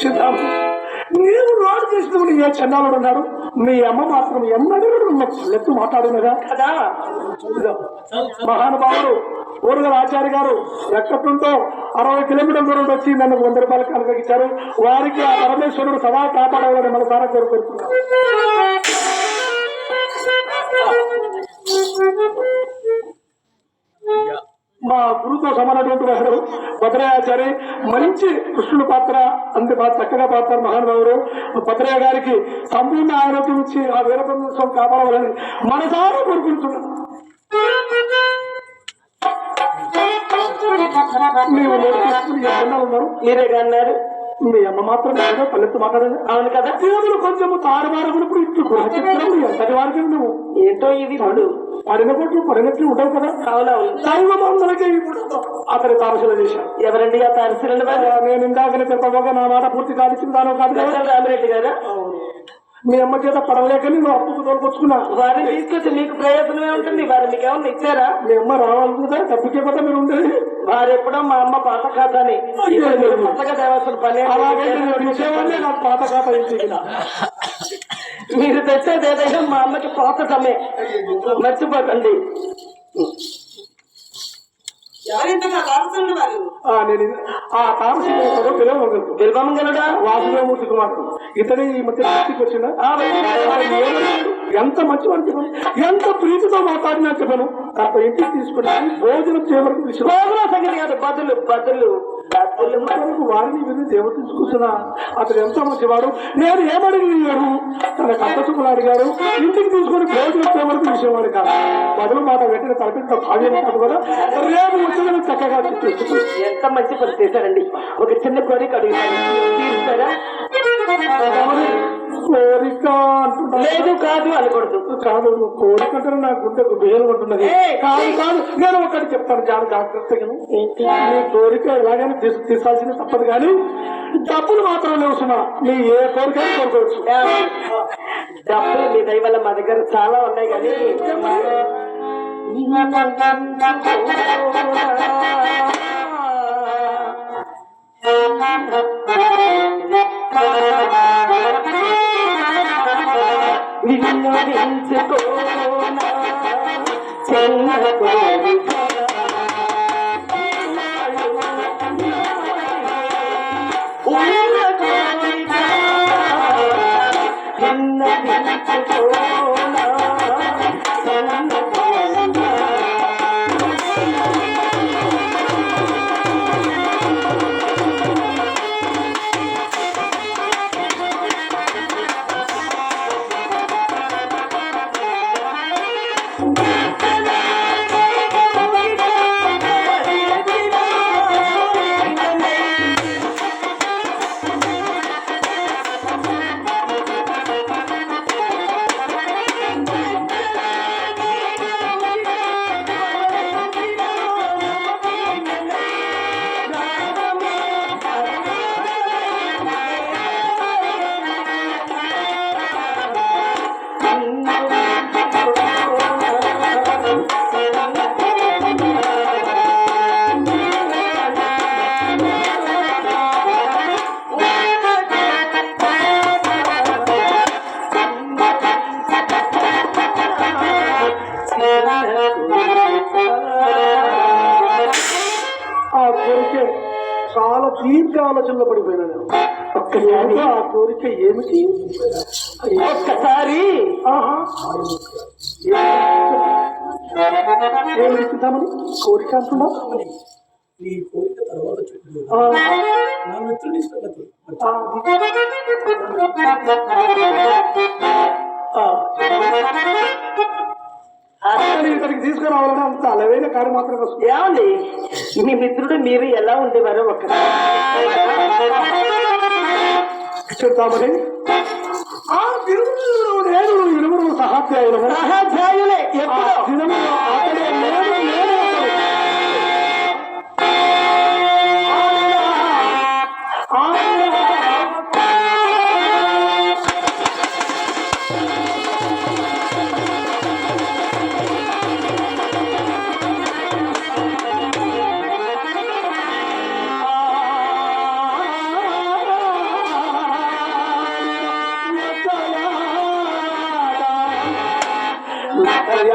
సిద్ధాం నీవు నాడు చేసినప్పుడు ఏ చండాలుడు ఉన్నాడు మీ అమ్మ మాత్రం ఎన్నడూ ఎత్తు మాట్లాడినగా కదా? మహానుభావుడు ఊరుగల ఆచార్య గారు ఎక్కడుంటో అరవై కిలోమీటర్ల దూరం వచ్చి నన్ను వంద రూపాయలు కనుగొచ్చారు వారికి ఆ పరమేశ్వరుడు సదా కాపాడాలని మన సారా కోరుకుంటున్నాను గురుతో సమానటువంటి వాడు భద్రయాచారి మంచి కృష్ణుడు పాత్ర అంతే బాగా చక్కగా పాత్ర మహానుభావుడు భద్రయ్య గారికి సంపూర్ణ ఆరోగ్యం ఇచ్చి ఆ వీరబ్రహ్మోత్సవం కాపాడాలని మనసారా కోరుకుంటున్నాను మీరే అన్నారు. మీ అమ్మ మాత్రం ఏదో పల్లెత్తు మాట్లాడదు అవును కదా. దేవుడు కొంచెము తారుమారుగునప్పుడు ఇట్లు చిత్రం ఎంతటి వారికి నువ్వు ఏంటో ఇది ఇప్పుడు. పడిన కొట్లు పడినట్లు ఉండవు కదా? అవునవును. ఇప్పుడు అతని తారసులు చేశాను ఎవరండి ఆ వారు నేను ఇందాకనే చెప్పబోగా నా మాట పూర్తి కాలిచ్చిన దాని కాదు రామిరెడ్డి గారా? మీ అమ్మ చేత పడలేక నేను అప్పుకు తోలుకొచ్చుకున్నా. వారిని తీసుకొచ్చి మీకు ప్రయోజనమే ఉంటుంది. వారు మీకు ఏమన్నా ఇచ్చారా? మీ అమ్మ రావాలి కదా తప్పికే కదా మీరు ఉండేది. వారు ఎప్పుడో మా అమ్మ పాత ఖాతాని. కొత్తగా దేవాల్సిన పని? అలాగే నాకు పాత ఖాతా ఇచ్చిన మీరు తెచ్చేది ఏదైనా మా అమ్మకి పాత సమే మర్చిపోకండి. బిల్వమంగళుడా వాసుదేవమూర్తి కుమార్తె ఇతని ఈ మధ్య వచ్చిన ఎంత మంచివాడు చెప్పను? ఎంత ప్రీతితో మాట్లాడినా చెప్పను? కాస్త ఇంటికి తీసుకుని భోజనం చేయవరకు భోజన సంగతి కాదు బదులు బదులు. బదులు వారిని వీరిని దేవతించుకుంటున్నా అతడు ఎంత మంచివాడు? నేను ఏమడిగాడు తన కట్టచుకులు అడిగాడు. ఇంటికి తీసుకొని భోజనం చేయవరకు విషయం వాడు కాదు. బదులు మాట వెంటనే తలపెట్టిన భావ్యం కాదు కదా? రేపు వచ్చిన చక్కగా ఎంత మంచి పని చేశారండి? ఒక చిన్న కోరిక అడుగుతాను తీరుస్తారా? కోరిక అంటున్నా లేదు కాదు అనకూడదు. కాదు నువ్వు కోరిక అంటే నా గుండెకు బియ్యం ఉంటున్నది! కాదు కాదు నేను ఒకటి చెప్తాను చాలా జాగ్రత్తగా ఏంటి? నీ కోరిక ఎలాగైనా తీసు తీసాల్సింది తప్పదు కానీ డబ్బులు మాత్రం లేవు సుమా. నీ ఏ కోరిక కోరుకోవచ్చు. డబ్బులు మీ దయ వల్ల మా దగ్గర చాలా ఉన్నాయి కానీ కోరిక ఉన్న కోరిక విన్నవించుకోనా చాలా దీర్ఘ ఆలోచనలో పడిపోయినా నేను ఒక్కసారి. ఆ కోరిక ఏమిటి? ఒక్కసారి. ఆహా. ఏమి ఇస్తుందామని కోరిక అంటున్నా? నీ కోరిక తర్వాత చెప్పు. ఆ, నా మిత్రుని సంగతి. ఆ, ఆ. అసలు ఇతనికి తీసుకురావాలని అంత అలవైన కారు మాత్రం వస్తుంది. ఏమండి? మీ మిత్రుడు మీరు ఎలా ఉండేవారో ఒక్కసారి. చెప్తామని ఆ తిరుగుడు నేను ఇరువురు సహాధ్యాయులే ఎప్పుడో. దినములో అతడే ఆడ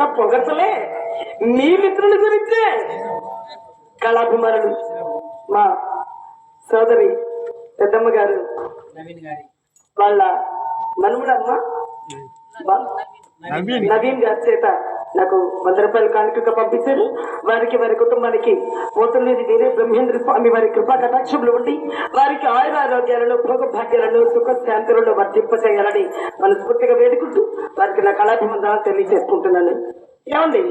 ఇదంతా పొగసలే. మీ మిత్రుల గురించే. కళాభిమానులు మా సోదరి పెద్దమ్మ గారు. వాళ్ళ మనముడమ్మ వా- నవీన్ గారి చేత నాకు వంద రూపాయలు కానుకగా పంపించారు. వారికి వారి కుటుంబానికి పోతులేని వేరే బ్రహ్మేంద్ర స్వామి వారి కృపా కటాక్షములు ఉండి వారికి ఆయుర ఆరోగ్యాలను భోగభాగ్యాలను సుఖ శాంతులను వర్తింప చేయాలని మనస్ఫూర్తిగా వేడుకుంటూ వారికి నా కళాభిమందాలను తెలియజేసుకుంటున్నాను. ఏమండి?